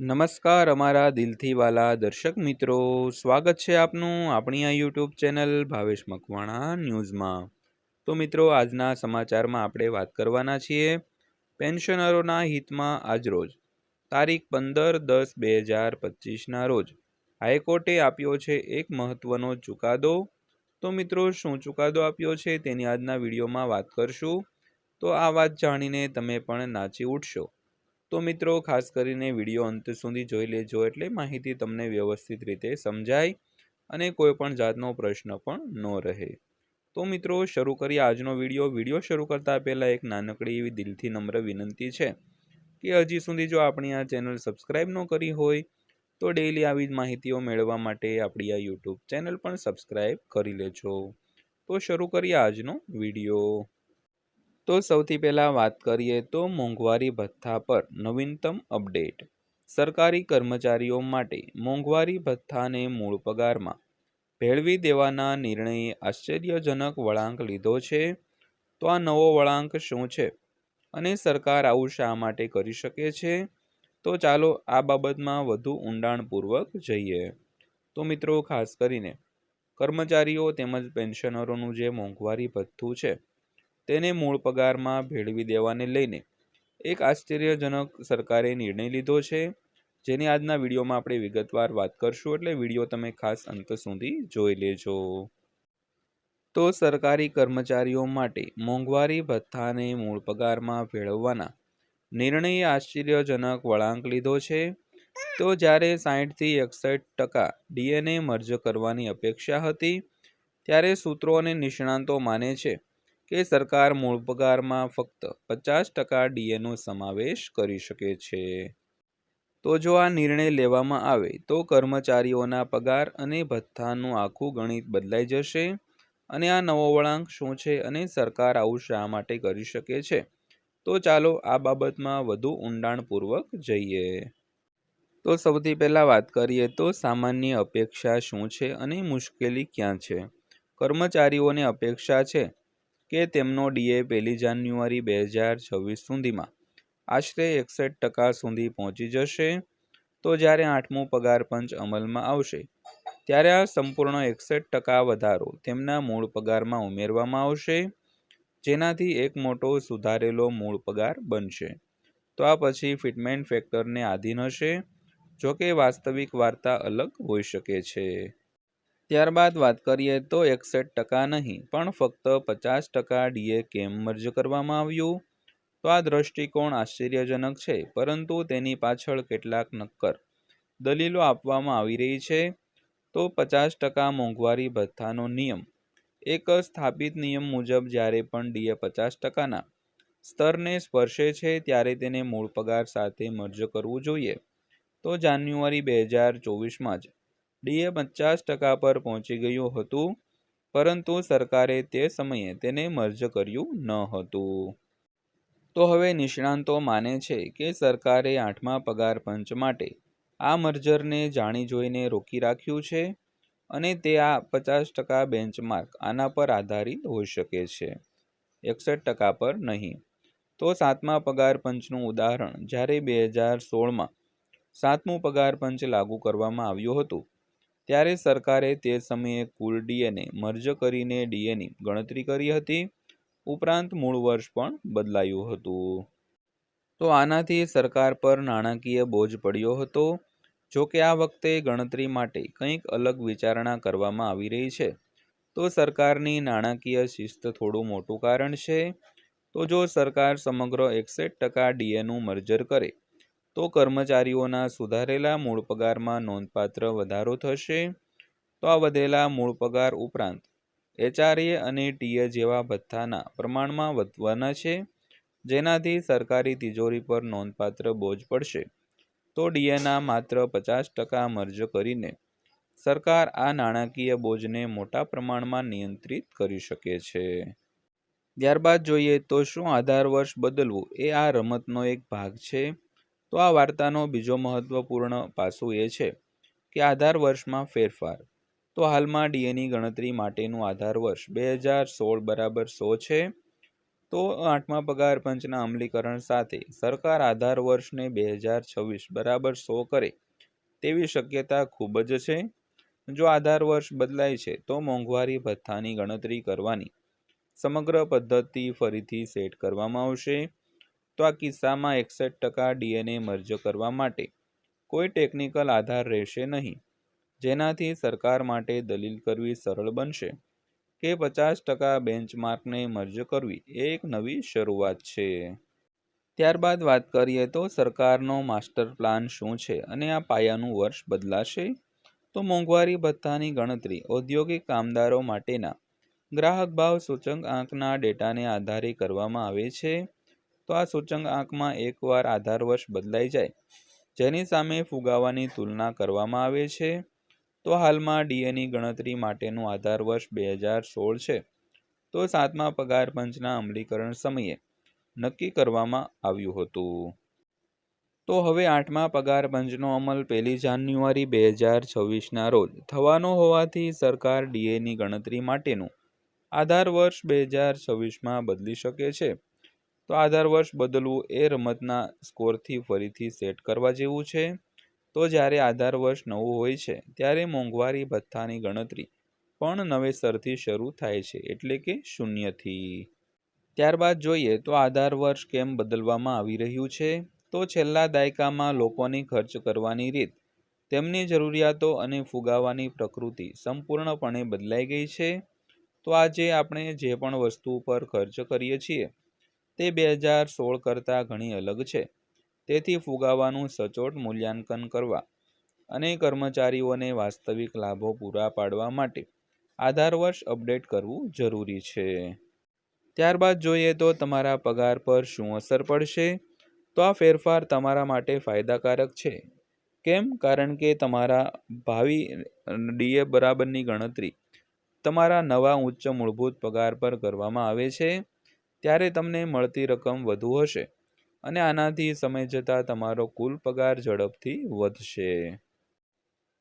નમસ્કાર, અમારા દિલથી વાલા દર્શક મિત્રો. સ્વાગત છે આપનું આપણી આ યુટ્યુબ ચેનલ ભાવેશ મકવાણા ન્યૂઝમાં. તો મિત્રો, આજના સમાચારમાં આપણે વાત કરવાના છીએ પેન્શનરોના હિતમાં આજરોજ તારીખ પંદર દસ બે હજાર પચીસના રોજ. હાઈકોર્ટે આપ્યો છે એક મહત્વનો ચુકાદો. તો મિત્રો, શું ચુકાદો આપ્યો છે તેની આજના વિડીયોમાં વાત કરશું. તો આ વાત જાણીને તમે પણ નાચી ઉઠશો. તો મિત્રો, ખાસ કરીને વીડિયો અંત સુધી જોઈ લેજો એટલે માહિતી તમને વ્યવસ્થિત રીતે સમજાય અને કોઈ પણ જાતનો પ્રશ્ન પણ ન રહે. તો મિત્રો, શરૂ કરીએ આજનો વીડિયો. વીડિયો શરૂ કરતાં પહેલાં એક નાનકડી એવી દિલથી નમ્ર વિનંતી છે કે હજી સુધી જો આપણી આ ચેનલ સબસ્ક્રાઈબ ન કરી હોય, તો ડેઈલી આવી જ માહિતીઓ મેળવવા માટે આપણી આ યુટ્યુબ ચેનલ પણ સબસ્ક્રાઈબ કરી લેજો. તો શરૂ કરીએ આજનો વીડિયો. તો સૌથી પહેલાં વાત કરીએ તો મોંઘવારી ભથ્થા પર નવીનતમ અપડેટ. સરકારી કર્મચારીઓ માટે મોંઘવારી ભથ્થાને મૂળ પગારમાં ભેળવી દેવાના નિર્ણયે આશ્ચર્યજનક વળાંક લીધો છે. તો આ નવો વળાંક શું છે? અને સરકાર આવું શા માટે કરી શકે છે? તો ચાલો આ બાબતમાં વધુ ઊંડાણપૂર્વક જઈએ. તો મિત્રો, ખાસ કરીને કર્મચારીઓ તેમજ પેન્શનરોનું જે મોંઘવારી ભથ્થું છે તેને મૂળ પગારમાં ભેળવી દેવાને લઈને એક આશ્ચર્યજનક સરકારે નિર્ણય લીધો છે. જેની આજના વિડીયોમાં આપણે વિગતવાર વાત કરશું એટલે વીડિયો તમે ખાસ અંત સુધી જોઈ લેજો. તો સરકારી કર્મચારીઓ માટે મોંઘવારી ભથ્થાને મૂળ પગારમાં ભેળવવાના નિર્ણયે આશ્ચર્યજનક વળાંક લીધો છે. તો જ્યારે સાહીઠથી એકસઠ ટકા ડીએનએ મર્જ કરવાની અપેક્ષા હતી, ત્યારે સૂત્રો અને નિષ્ણાંતો માને છે કે સરકાર મૂળ પગારમાં ફક્ત પચાસ ટકા ડીએનો સમાવેશ કરી શકે છે? તો જો આ નિર્ણય લેવામાં આવે, તો કર્મચારીઓના પગાર અને ભથ્થાનું આખું ગણિત બદલાઈ જશે અને આ નવો વળાંક શું છે અને સરકાર આવું શા માટે કરી શકે છે? તો ચાલો આ બાબતમાં વધુ ઊંડાણપૂર્વક જઈએ. તો સૌથી પહેલાં વાત કરીએ તો સામાન્ય અપેક્ષા શું છે અને મુશ્કેલી ક્યાં છે? કર્મચારીઓને અપેક્ષા છે કે તેમનો ડીએ પહેલી જાન્યુઆરી બે હજાર છવ્વીસ સુધીમાં. આશરે એકસઠ ટકા સુધી પહોંચી જશે. તો જ્યારે આઠમું પગાર પંચ અમલમાં આવશે, ત્યારે આ સંપૂર્ણ એકસઠ ટકા વધારો તેમના મૂળ પગારમાં ઉમેરવામાં આવશે, જેનાથી એક મોટો સુધારેલો મૂળ પગાર બનશે. તો આ પછી ફિટમેન્ટ ફેક્ટરને આધીન હશે, જોકે વાસ્તવિક વાર્તા અલગ હોઈ શકે છે. ત્યારબાદ વાત કરીએ તો એકસઠ ટકા નહીં, પણ ફક્ત પચાસ ટકા ડીએ કેમ મર્જ કરવામાં આવ્યું? તો આ દ્રષ્ટિકોણ આશ્ચર્યજનક છે, પરંતુ તેની પાછળ કેટલાક નક્કર દલીલો આપવામાં આવી રહી છે. તો પચાસ ટકા મોંઘવારી ભથ્થાનો નિયમ. એક સ્થાપિત નિયમ મુજબ જ્યારે પણ ડીએ પચાસ ટકાના સ્તરને સ્પર્શે છે, ત્યારે તેને મૂળ પગાર સાથે મર્જ કરવું જોઈએ. તો જાન્યુઆરી બે હજાર ચોવીસમાં જ ડીએ પચાસ ટકા પર પહોંચી ગયું હતું, પરંતુ સરકારે તે સમયે તેને મર્જ કર્યું ન હતું. તો હવે નિષ્ણાંતો માને છે કે સરકારે આઠમા પગાર પંચ માટે આ મર્જરને જાણી જોઈને રોકી રાખ્યું છે અને તે આ પચાસ ટકા બેન્ચમાર્ક આના પર આધારિત હોઈ શકે છે. એકસઠ ટકા પર નહીં. તો સાતમા પગાર પંચનું ઉદાહરણ જ્યારે બે હજાર સોળમાં સાતમું પગાર પંચ લાગુ કરવામાં આવ્યું હતું ત્યારે સરકારે તે સમયે કુલ ડીએને મર્જ કરીને ડીએની ગણતરી કરી હતી. ઉપરાંત મૂળ વર્ષ પણ બદલાયું હતું. તો આનાથી સરકાર પર નાણાકીય બોજ પડ્યો હતો. જો કે આ વખતે ગણતરી માટે કંઈક અલગ વિચારણા કરવામાં આવી રહી છે. તો સરકારની નાણાકીય શિસ્ત થોડું મોટું કારણ છે. તો જો સરકાર સમગ્ર એકસઠ ટકા ડીએનું મર્જર કરે તો કર્મચારીઓના સુધારેલા મૂળ પગારમાં નોંધપાત્ર વધારો થશે? તો આ વધેલા મૂળ પગાર ઉપરાંત, એચઆરએ અને ટીએ જેવા ભથ્થાના પ્રમાણમાં વધવાના છે, જેનાથી સરકારી તિજોરી પર નોંધપાત્ર બોજ પડશે. તો ડીએના માત્ર પચાસ ટકા મર્જ કરીને, સરકાર આ નાણાકીય બોજને મોટા પ્રમાણમાં નિયંત્રિત કરી શકે છે. ત્યારબાદ જોઈએ તો શું આધાર વર્ષ બદલવું એ આ રમતનો એક ભાગ છે? તો આ વાર્તાનો બીજો મહત્વપૂર્ણ પાસું એ છે કે આધાર વર્ષમાં ફેરફાર. તો હાલમાં ડીએની ગણતરી માટેનું આધાર વર્ષ બે હજાર સોળ બરાબર સો છે. તો આઠમા પગાર પંચના અમલીકરણ સાથે સરકાર આધાર વર્ષને બે હજાર છવ્વીસ બરાબર સો કરે તેવી શક્યતા ખૂબ જ છે. જો આધાર વર્ષ બદલાય છે તો મોંઘવારી ભથ્થાની ગણતરી કરવાની સમગ્ર પદ્ધતિ ફરીથી સેટ કરવામાં આવશે. તો આ કિસ્સામાં એકસઠ ટકા ડીએનએ મર્જ કરવા માટે કોઈ ટેકનિકલ આધાર રહેશે નહીં. જેનાથી સરકાર માટે દલીલ કરવી સરળ બનશે કે પચાસ ટકા બેન્ચમાર્કને મર્જ કરવી એ એક નવી શરૂઆત છે. ત્યારબાદ વાત કરીએ તો સરકારનો માસ્ટર પ્લાન શું છે અને આ પાયાનું વર્ષ બદલાશે? તો મોંઘવારી ભથ્થાની ગણતરી ઔદ્યોગિક કામદારો માટેના ગ્રાહક ભાવ સૂચક આંકના ડેટાને આધારે કરવામાં આવે છે. તો આ સૂચક આંકમાં એકવાર આધાર વર્ષ બદલાઈ જાય. જેની સામે ફુગાવાની તુલના કરવામાં આવે છે. તો હાલમાં ડીએની ગણતરી માટેનું આધાર વર્ષ બે હજાર સોળ છે. તો સાતમા પગાર પંચના અમલીકરણ સમયે નક્કી કરવામાં આવ્યું હતું. તો હવે આઠમા પગાર પંચનો અમલ પહેલી જાન્યુઆરી બે હજાર છવ્વીસના રોજ થવાનો હોવાથી સરકાર ડીએની ગણતરી માટેનું આધાર વર્ષ બે હજાર છવ્વીસમાં બદલી શકે છે. તો આધાર વર્ષ બદલવું એ રમતના સ્કોરથી ફરીથી સેટ કરવા જેવું છે. તો જ્યારે આધાર વર્ષ નવું હોય છે, ત્યારે મોંઘવારી ભથ્થાની ગણતરી પણ નવેસરથી શરૂ થાય છે, એટલે કે શૂન્યથી. ત્યારબાદ જોઈએ તો આધાર વર્ષ કેમ બદલવામાં આવી રહ્યું છે? તો છેલ્લા દાયકામાં લોકોની ખર્ચ કરવાની રીત, તેમની જરૂરિયાતો અને ફુગાવાની પ્રકૃતિ સંપૂર્ણપણે બદલાઈ ગઈ છે. તો આજે આપણે જે પણ વસ્તુ પર ખર્ચ કરીએ છીએ તે બે હજાર સોળ કરતાં ઘણી અલગ છે. તેથી ફુગાવાનું સચોટ મૂલ્યાંકન કરવા અને કર્મચારીઓને વાસ્તવિક લાભો પૂરા પાડવા માટે આધાર વર્ષ અપડેટ કરવું જરૂરી છે. ત્યારબાદ જોઈએ તો તમારા પગાર પર શું અસર પડશે? તો આ ફેરફાર તમારા માટે ફાયદાકારક છે. કેમ? કારણ કે તમારા ભાવિ ડીએ બરાબરની ગણતરી તમારા નવા ઉચ્ચ મૂળભૂત પગાર પર કરવામાં આવે છે. ત્યારે તમને મળતી રકમ વધુ હશે અને આનાથી સમય જતાં તમારો કુલ પગાર ઝડપથી વધશે.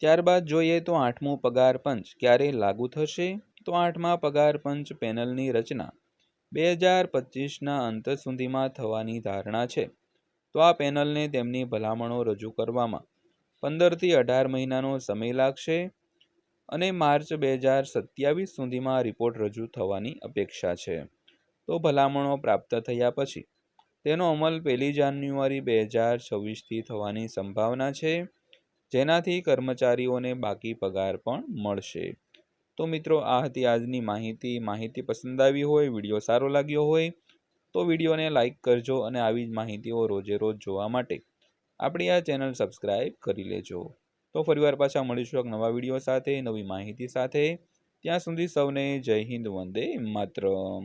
ત્યારબાદ જોઈએ તો આઠમું પગાર પંચ ક્યારે લાગુ થશે? તો આઠમા પગાર પંચ પેનલની રચના બે હજાર પચીસના અંત સુધીમાં થવાની ધારણા છે. તો આ પેનલને તેમની ભલામણો રજૂ કરવામાં પંદરથી અઢાર મહિનાનો સમય લાગશે અને માર્ચ બે હજાર સત્યાવીસ સુધીમાં રિપોર્ટ રજૂ થવાની અપેક્ષા છે. તો ભલામણો પ્રાપ્ત થયા પછી. તેનો અમલ પહેલી જાન્યુઆરી બે હજાર છવ્વીસથી થવાની સંભાવના છે, જેનાથી કર્મચારીઓને બાકી પગાર પણ મળશે. તો મિત્રો, આ હતી આજની માહિતી. માહિતી પસંદ આવી હોય, વીડિયો સારો લાગ્યો હોય, તો વિડીયોને લાઇક કરજો અને આવી જ માહિતીઓ રોજે રોજ જોવા માટે આપણી આ ચેનલ સબસ્ક્રાઈબ કરી લેજો. તો ફરીવાર પાછા મળીશું એક નવા વીડિયો સાથે, નવી માહિતી સાથે. ત્યાં સુધી સૌને જય હિન્દ, વંદે માતરમ.